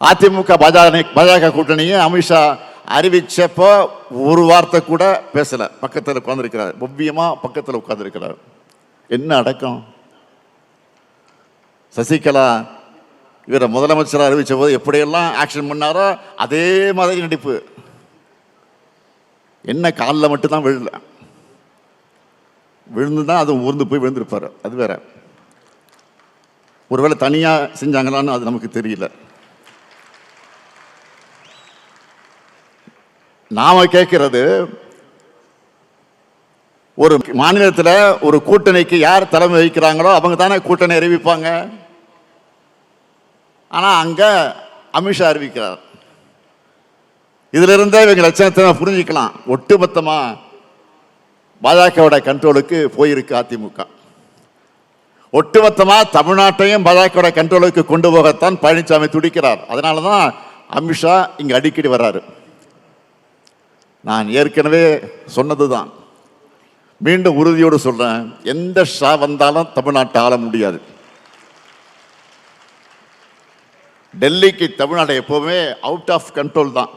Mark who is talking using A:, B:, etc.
A: அதிமுக பாஜக பாஜக கூட்டணியை அமித்ஷா அறிவிச்சப்போ ஒரு வார்த்தை கூட பேசலை. பக்கத்தில் உட்காந்துருக்கிறார் ஒவ்வியமாக பக்கத்தில் உட்காந்துருக்கிறார் என்ன அடக்கம்? சசிகலா இவரை முதலமைச்சராக அறிவித்த போது எப்படியெல்லாம் ஆக்ஷன் பண்ணாரோ அதே மாதிரி நடிப்பு. என்ன காலில் மட்டும்தான் விழல. விழுந்து தான் அது ஊர்ந்து போய் விழுந்திருப்பார். அது வேற. ஒருவேளை தனியாக செஞ்சாங்களான்னு அது நமக்கு தெரியல. நாம கேட்கிறது ஒரு மாநிலத்தில் ஒரு கூட்டணிக்கு யார் தலைமை வகிக்கிறாங்களோ அவங்க தானே கூட்டணி அறிவிப்பாங்க. ஆனால் அங்கே அமித்ஷா அறிவிக்கிறார். இதிலிருந்தே இவங்க லட்சணத்தை நம்ம புரிஞ்சுக்கலாம். ஒட்டுமொத்தமா பாஜகவோட கண்ட்ரோலுக்கு போயிருக்கு அதிமுக. ஒட்டுமொத்தமாக தமிழ்நாட்டையும் பாஜகவோட கண்ட்ரோலுக்கு கொண்டு போகத்தான் பழனிசாமி துடிக்கிறார். அதனால தான் அமித்ஷா இங்கே அடிக்கடி வர்றாரு. நான் ஏற்கனவே சொன்னது தான் மீண்டும் உறுதியோடு சொல்கிறேன் எந்த ஷா வந்தாலும் தமிழ்நாட்டை ஆள முடியாது. டெல்லிக்கு தமிழ்நாடு எப்போவுமே அவுட் ஆஃப் கண்ட்ரோல் தான்.